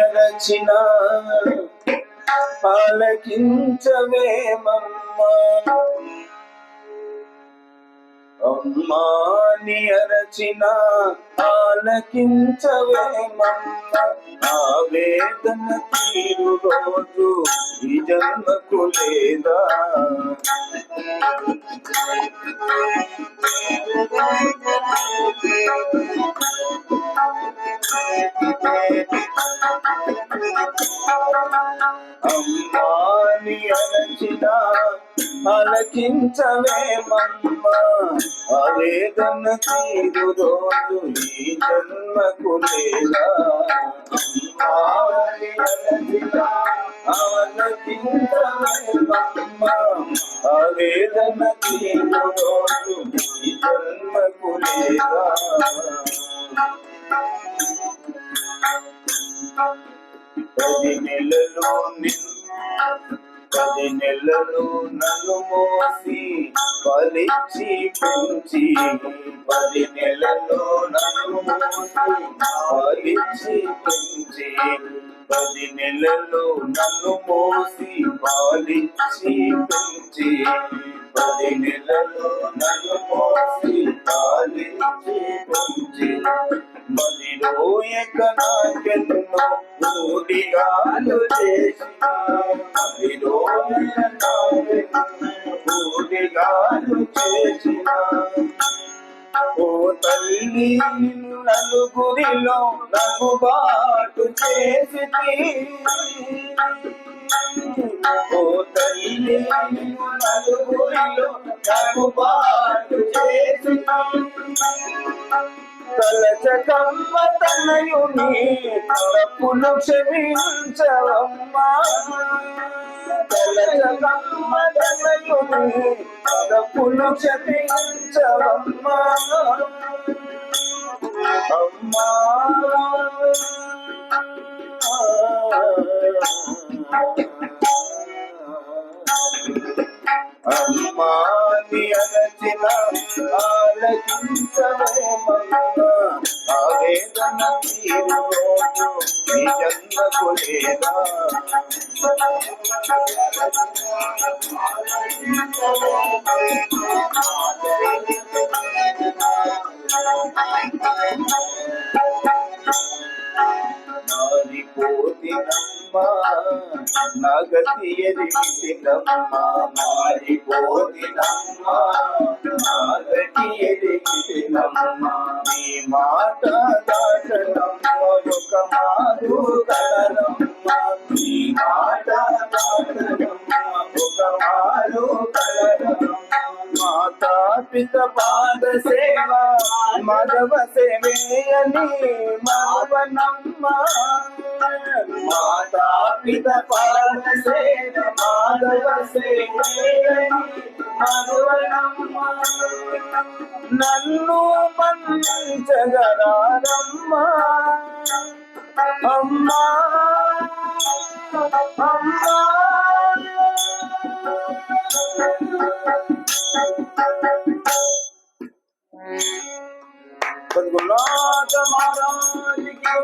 అరచిన ఆలకించవేమమ్మా అమ్మాని అరచిన ఆలకించవేమమ్మా ఆ వేదన తీరు రోజు ఈ జన్మకు లేదా? Thank you. అమ్మాని అలచిన అరచిన అలకించవేమమ్మ ఆవేదన తీరు రోజు ఈ జన్మకు లేదా. అమ్మాని అలచిన ఆలకించవేమమ్మ ఆవేదన తీరు రోజు ఈ జన్మకు లేదా. పది నెలలు పది నెలలు నన్ను మోసి పలిచి పెంచి పది నెలలు నన్ను మోసి పలిచి పెంచి పది నెలలు నన్ను మోసి పాలిచ్చి పెంచి పది నెలలు నన్ను మోసి పాలిచ్చి పెంచి మదిలో ఎక్క నాకెన్నో ఊడిగాలు చేసిన మదిలో ఊడిగాలు చేసిన ఓ తల్లి నలుగురిలో నగుబాటు చేసి ఓ తల్లి నలుగురిలో నగుబాటు తలచకమ్మ తనయుని తలపులు క్షమించవమ్మా. తలచకమ్మ తనయుని తలపులు క్షమించవమ్మా. అమ్మా. అమ్మాని అలచిన ఆలకించవేమన్నా నగతి ఎదిగితినమ్మా మారిపోతినమ్మా నగతి ఎదిగితినమ్మా నీ మాట మాతా పిత పాద సేవ మాధవ సేవేయని మావనమ్మ మాతా పిత పాద సేవ మాధవ సేవేయని మాధవనమ్మ. నన్ను మన్నించగలరమ్మా அம்மா அம்மா गुलाब महाराज की